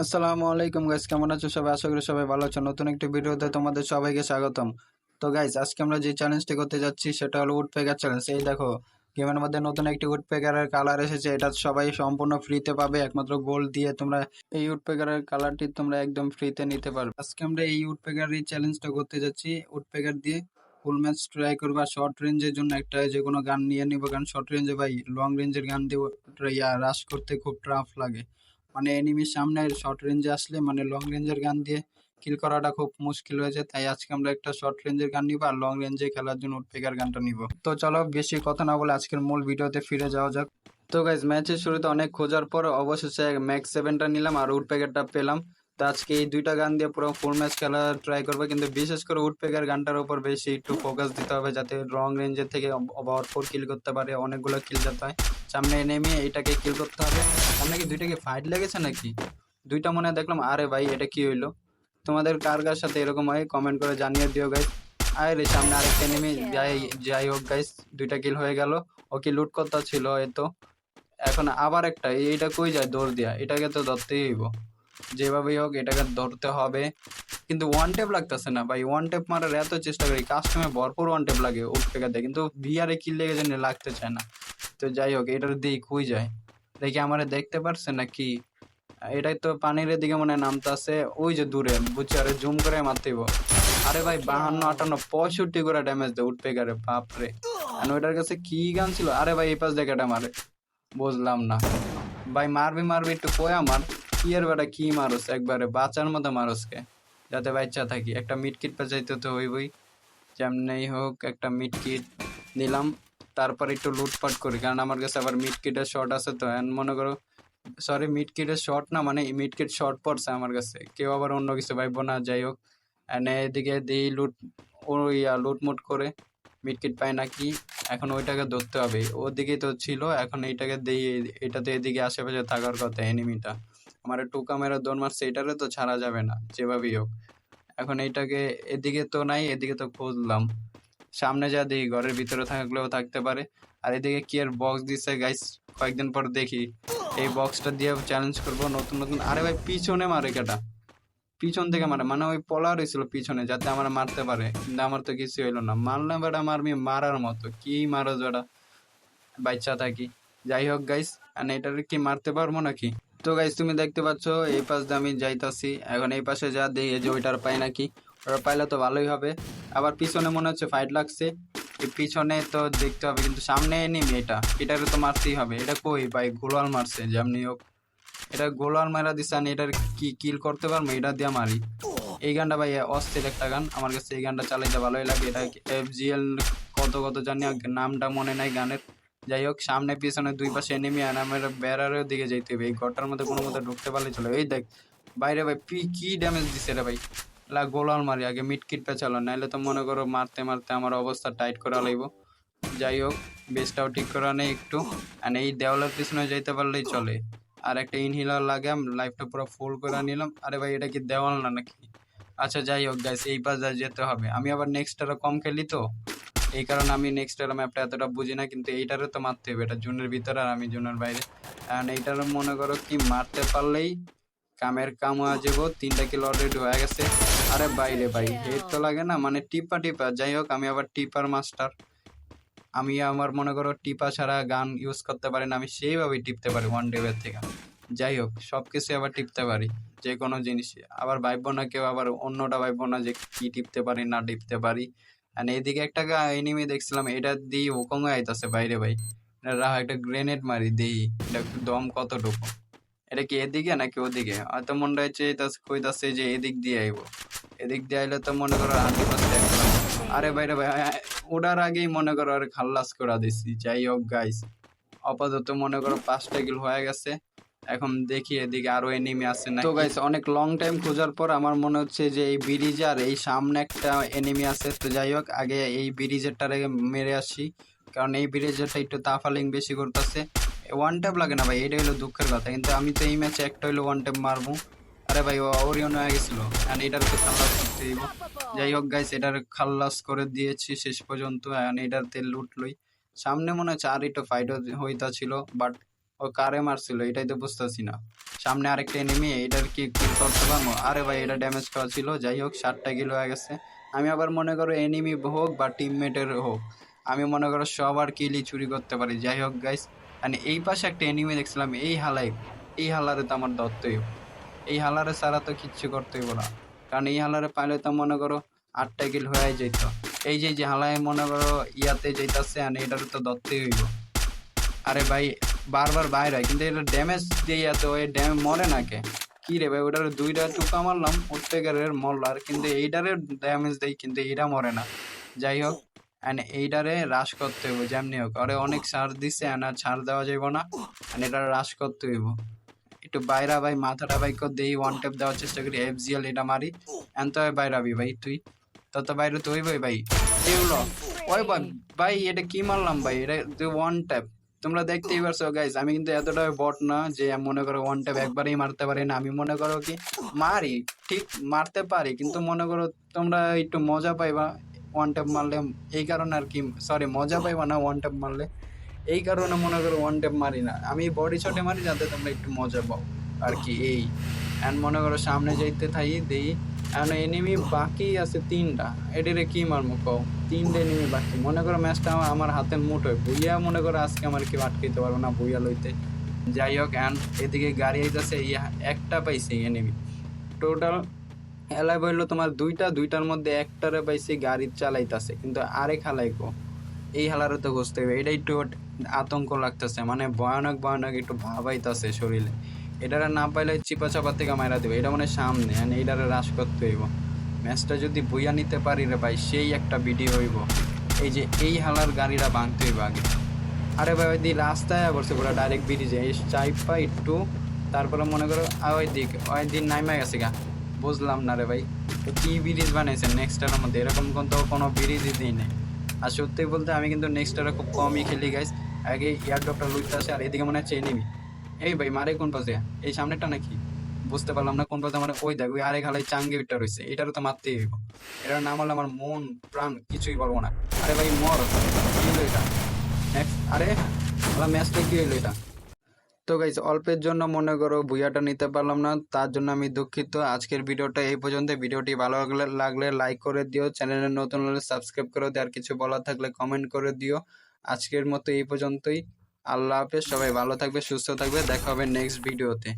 আসসালামু আলাইকুম গাইস কেমন আছো সবাই? আশা করি সবাই ভালো আছো। নতুন একটি ভিডিওতে তোমাদের সবাইকে স্বাগতম। তো গাইস আজকে আমরা যে চ্যালেঞ্জটি করতে যাচ্ছি, সেটা হলো উড পেকার চ্যালেঞ্জ এই দেখো গেমের মধ্যে নতুন একটি উড পেকারের কালার এসেছে। এটা সবাই সম্পূর্ণ ফ্রিতে পাবে। একমাত্র গোল্ড দিয়ে তোমরা এই উড পেকারের কালারটি তোমরা একদম ফ্রিতে নিতে পারবে। আজকে আমরা এই উড পেকারের চ্যালেঞ্জটা করতে যাচ্ছি। উড পেকার দিয়ে ফুল ম্যাচ ট্রাই করব। আর শর্ট রেঞ্জের জন্য একটা যে কোনো গান নিয়ে নিবো। কারণ শর্ট রেঞ্জে ভাই লং রেঞ্জের গান দিয়ে রাশ করতে খুব টাফ লাগে। মানে এনিমির সামনে শর্ট রেঞ্জে আসলে মানে লং রেঞ্জের গান দিয়ে কিল করাটা খুব মুশকিল হয়েছে তাই আজকে আমরা একটা শর্ট রেঞ্জের গান নিব আর লং রেঞ্জে খেলার জন্য উডপেকার গানটা নিব। তো চলো বেশি কথা না বলে আজকের মূল ভিডিওতে ফিরে যাওয়া যাক। তো গাইজ ম্যাচের শুরুতে অনেক খোঁজার পর অবশেষে ম্যাক্স সেভেনটা নিলাম আর উডপেকারটা পেলাম। তো আজকে এই দুইটা গান দিয়ে পুরো ফুল ম্যাচ খেলা ট্রাই করব। কিন্তু বিশেষ করে উডপেকার গানটার উপর বেশি একটু ফোকাস দিতে হবে যাতে রং রেঞ্জের থেকে ভরপুর কিল করতে পারে, অনেকগুলো কিল যাতে হয়। সামনে নেমে এটাকে কিল করতে হবে। সামনে কি দুইটা কি ফাইট লেগেছে নাকি? দুইটা মনে দেখলাম, আরে ভাই, এটা কি হইল? তোমাদের কার কার সাথে এরকম হয়? কমেন্ট করে জানিয়ে দিও গাইস রে, সামনে আরেকটা নেমে যাই যাই হোক গাইস দুইটা কিল হয়ে গেল। ওকে লুট করতে ছিল এ তো এখন আবার একটা, এইটা কই যায়? দৌড় দিয়া। এটাকে তো ধরতেই হইব। যেভাবেই হোক এটাকে ধরতে হবে। কিন্তু ওয়ান টেপ লাগতেছে না ভাই ওয়ান টেপ মারার এত চেষ্টা করি কাস্টমে ভরপুর ওয়ান টেপ লাগে উঠ পেকাতে কিন্তু বিয়ারে কিল লেগে যেন লাগতে চায় না। তো যাই হোক, এটার দিক কই যায়। দেখি আমারে দেখতে পারছে না কি এটাই তো পানির দিকে মনে হয় নামতাছে, ওই যে দূরে, বুঝছি, আরে জুম করে মারতেইব। আরে ভাই, বাহান্ন, আটান্ন, পঁয়ষট্টি করে ড্যামেজ দেয় উঠবে গারে বাপরে। ওইটার কাছে কি গান ছিল? আরে ভাই, এই পাশ দেখে এটা মারে। বুঝলাম না। ভাই, মারবি মারবি, একটু কয়া মার। কি এর বেটা কি মারস? একবারে বাঁচার মতো মারসকে। যাতে বাচ্চা থাকি। একটা মিট কিট পাচাইতে তো হইবই। যেমনি হোক, একটা মিট কিট নিলাম। তারপর একটু লুটপাট করি। কারণ আমার কাছে আবার মিট কিটের শর্ট আছে তো। এখন মনে করো সরি মিড কিটের শর্ট না মানে মিড কিট শর্ট পড়ছে আমার কাছে। কেউ আবার অন্য কিছু ভাইব না, যাই হোক। এনে এদিকে দিই লুট, ও ইয়া, লুটমুট করে। মিড কিট পায় নাকি এখন ওইটাকে ধরতে হবে। ওদিকেই তো ছিল, এখন এইটাকে দিই। এটাতে এদিকে আশেপাশে থাকার কথা এনিমিটা আমার টুকা মেরা দৌড় মারছে, এটারে তো ছাড়া যাবে না, যেভাবেই হোক। এখন এইটাকে এদিকে তো নাই, এদিকে তো খুঁজলাম। সামনে যা দেখি, ঘরের ভিতরে থাকলেও থাকতে পারে। আর এদিকে কি আর বক্স দিচ্ছে গাইস কয়েকদিন পর দেখি। এই বক্সটা দিয়ে চ্যালেঞ্জ করব নতুন নতুন। আরে ভাই, পিছনে মারে কেটা? পিছন থেকে মারে মানে ওই পলার হয়েছিল পিছনে, যাতে আমার মারতে পারে। কিন্তু আমার তো কিছু হইল না। মারলাম বেটা, মারবি, মারার মতো। কি মারো বেটা? বাচ্চা থাকি। যাই হোক গাইস আর এটার কি মারতে পারব নাকি? তো গাইস তুমি দেখতে পাচ্ছ, এই পাশ দিয়ে আমি যাইতাছি। এখন এই পাশে যা দেখি যে ওইটার পাই নাকি ওটা পাইলে তো ভালোই হবে। আবার পিছনে মনে হচ্ছে ফাইট লাগছে। পিছনে তো দেখতে হবে, কিন্তু সামনে নিবি এটা। এটারে তো মারতেই হবে। এটা কই ভাই? গোলাল মারছে, যেমনি হোক। এটা গোলাল মারা দিছে আমি এটার কি কিল করতে পারব? এটা দিয়ে মারি। এই গানটা ভাই, অস্থির একটা গান। আমার কাছে এই গানটা চালাইতে ভালোই লাগে। এটা এফ জিএল কত কত জানি নামটা মনে নাই গানের। যাই হোক সামনে, পিছনে দুই পাশে এনিমি আর আমার বেড়ারের দিকে যাইতে হবে। এই ঘরটার মধ্যে কোনো মতো ঢুকতে পারলে চলে। এই দেখ, বাইরে ভাই, পি, কি ড্যামেজ দিছে রে ভাই? লা, গোলাল মারি, আগে মিট কিট পেছালো নাইলে তো মনে করো মারতে মারতে আমার অবস্থা টাইট করা লাগবো যাই হোক বেসটাও ঠিক করা নেই একটু। আর এই দেওয়ালের পিছনে যাইতে পারলেই চলে। আর একটা ইনহিলার লাগে লাইফটা পুরো ফুল করে নিলাম। আরে ভাই, এটা কি দেওয়াল না নাকি? আচ্ছা যাই হোক গাইস এই পাশ যেতে হবে। আমি আবার নেক্সট আরও কম খেলি তো? এই কারণে আমি নেক্সট এর ম্যাপটা এতটা বুঝি না, কিন্তু এইটারও তো মারতে হবে। এটা জুনের ভিতরে আর আমি জুনের বাইরে। আর এইটারও মনে করো কি, মারতে পারলেই কামের কাম হয়ে যাব, তিনটা কিলো অলরেডি হয়ে গেছে। আরে বাইরে ভাই হেড তো লাগে না মানে টিপা টিপা। যাই হোক, আমি আবার টিপার মাস্টার আমি আমার মনে করো টিপা ছাড়া গান ইউজ করতে পারি না, আমি সেইভাবেই টিপতে পারি ওয়ান ডে ডেবের থেকে। যাই হোক সব কিছু আবার টিপতে পারি যে কোনো জিনিস আবার ভাববো না কেউ, আবার অন্যটা ভাববো না যে কি টিপতে পারি, না টিপতে পারি। আর এইদিকে একটা এনিমি দেখছিলাম, এটা দিয়ে হুকম আইতাছে বাইরে ভাই। রাহ একটা গ্রেনেড মারি দেই, এটা দম কতটুকু? এটা কি এদিকে নাকি ওদিকে? হয়তো মনে হচ্ছে কইতাছে যে এদিক দিয়ে আইব। এদিক দিয়ে আইলে তো মনে করো একদম আরে বাইরে ভাই ওটার আগেই মনে করো আর খাল্লাস করে দিছি। যাই হোক গাইস আপাতত মনে করো পাঁচটা কিল হয়ে গেছে। এখন দেখি এদিকে আরও এনিমি আছে না তো গাইস অনেক লং টাইম খোঁজার পর আমার মনে হচ্ছে যে এই ব্রিজ আর এই সামনে একটা এনিমি আছে। তো যাই হোক, আগে এই ব্রিজেরটারে মেরে আসি। কারণ এই ব্রিজেরটা একটু তাফালিং বেশি করতেছে। ওয়ান ট্যাপ লাগে না ভাই, এটা হলো দুঃখের কথা। কিন্তু আমি তো এই ম্যাচে একটা হইল ওয়ান ট্যাপ মারবো। আরে ভাই ওরিয়ন হয়ে গেছিল। এটার তো খাল্লাস করতে দিব যাই হোক গাইস এটার খাল্লাস করে দিয়েছি শেষ পর্যন্ত। আর এটাতে লুট লই। সামনে মনে হচ্ছে আর একটু ফাইট হইতা ছিল বাট ও কারে মারছিল, এটাই তো বুঝতেছি না। সামনে আরেকটা এনিমি এটার কি কিল করতে পারব? আরে ভাই, এটা ড্যামেজ করা ছিল, যাই হোক ষাটটা কিল হয়ে গেছে। আমি আবার মনে করো এনিমি হোক বা টিমমেটের হোক, আমি মনে করো সবার কিলই চুরি করতে পারি। যাই হোক গাইস মানে এই পাশে একটা এনিমি দেখছিলাম, এই হালাই এই হালারে তো আমার দত্তই এই হালারে ছাড়া তো কিচ্ছু করতে হইব না। কারণ এই হালারে পাইলে তো মনে করো আটটা কিল হয়ে যেত এই যে যে হালায় মনে করো ইয়াতে যেতেছে আর এটার তো দত্তই হইব। আরে ভাই বারবার বাইরে হয় কিন্তু এটা ড্যামেজ দিয়ে এত ওই ড্যামেজ মরে না কে? কি রে ভাই ওটার দুইটা টুকা মারলাম উঠপেকারের মরলার, কিন্তু এইটারে ড্যামেজ দেয় কিন্তু এইটা মরে না। যাই হোক অ্যান্ড এইটারে হ্রাস করতে হইব, যেমনি হোক। আরে অনেক ছাড় দিছে না ছাড় দেওয়া যাইব না অ্যান্ড এটা হ্রাস করতে হইব। একটু বাইরা ভাই, মাথাটা ভাই কর, দেই ওয়ান টেপ দেওয়ার চেষ্টা করি এফ জিএল এটা মারি এন তো বাইরাবি ভাই, তুই। তত বাইরে তুই ভাই। ভাই এগুলো ওই ভাই ভাই, এটা কি মারলাম ভাই? এটা তুই ওয়ান ট্যাপ তোমরা দেখতেই পারছ গাইজ আমি কিন্তু এতটা বট না যে মনে করো ওয়ান ট্যাপ একবারেই মারতে পারি না। আমি মনে করো কি, মারি, ঠিক মারতে পারি, কিন্তু মনে করো তোমরা একটু মজা পাইবা ওয়ান ট্যাপ মারলে। এই কারণে আর কি সরি মজা পাইবা না ওয়ান ট্যাপ মারলে। এই কারণে মনে করো ওয়ান ট্যাপ মারি না। আমি বডি শটে মারি যাতে তোমরা একটু মজা পাও আর কি, এই। অ্যান্ড মনে করো সামনে যাইতে থাকি দেই এখন এনিমি বাকি আছে তিনটা। এটারে কি মারমু কও? তিনটে এনিমি বাকি। মনে করো ম্যাচটা আমার আমার হাতের মুঠোয় বুইয়া মনে করো আজকে আমার কেউ আটকাইতে পারব না বুইয়া লইতে। যাই হোক অ্যান্ড এদিকে গাড়ি আইতেছে, ইয়া একটা পাইছি এনিমি টোটাল এলাই বলল তোমার দুইটা, দুইটার মধ্যে একটারে পাইছি গাড়ি চালাইতাছে। কিন্তু আরেক হালাই কো? এই হালারে তো খুঁজতে হবে এটা একটু আতঙ্ক লাগতেছে। মানে ভয়ানক ভয়ানক একটু ভাবাইতাছে শরীরে। এটারে না পাইলে চিপা চাপা থেকে মারা দেবে। এটা মানে সামনে and এইটারে হ্রাস করতে হইব। ম্যাচটা যদি বইয়া নিতে পারি রে ভাই, সেই একটা ভিডিও হইব। এই যে এই হালার গাড়িটা ভাঙতে হইব আগে। আরে ভাই, ওই রাস্তায় বলছে পুরো ডাইরেক্ট ব্রিজে এই চাইপা একটু, তারপরে মনে করো ওই দিক, ওই দিন নাইমা গেছে গা। বুঝলাম না রে ভাই কি ব্রিজ বানাইছে নেক্সটার মধ্যে? এরকম কিন্তু কোনো ব্রিজই দিই নেই। আর সত্যি বলতে আমি কিন্তু নেক্সটারে খুব কমই খেলি গাইস আগে এয়ারড্রপটা লুটতে আসে, আর এদিকে মনে হচ্ছে এনিমি এই ভাই, মারে কোন পাশে এই সামনেটা নাকি? বুঝতে পারলাম না কোন পাশে আমার ওই দেখ, ওই আরে হালাই চাঙ্গে বিটটা রয়েছে এটারও তো মারতেই হইব। এটার নাম হলে আমার মন, প্রাণ, কিছুই বলব না। আরে ভাই, মর এটা? আরে আমার ম্যাচটা কি হলো এটা? তো গাইজ অল্পের জন্য মনে করো বুয়াটা নিতে পারলাম না, তার জন্য আমি দুঃখিত। আজকের ভিডিওটা এই পর্যন্ত। ভিডিওটি ভালো লাগলে লাগলে লাইক করে দিও। চ্যানেলে নতুন হলে সাবস্ক্রাইব করে দিও। আর কিছু বলার থাকলে কমেন্ট করে দিও। আজকের মতো এই পর্যন্তই। আল্লাহ হাফেজ সবাই ভালো থাকবে সুস্থ থাকবে দেখা হবে নেক্সট ভিডিওতে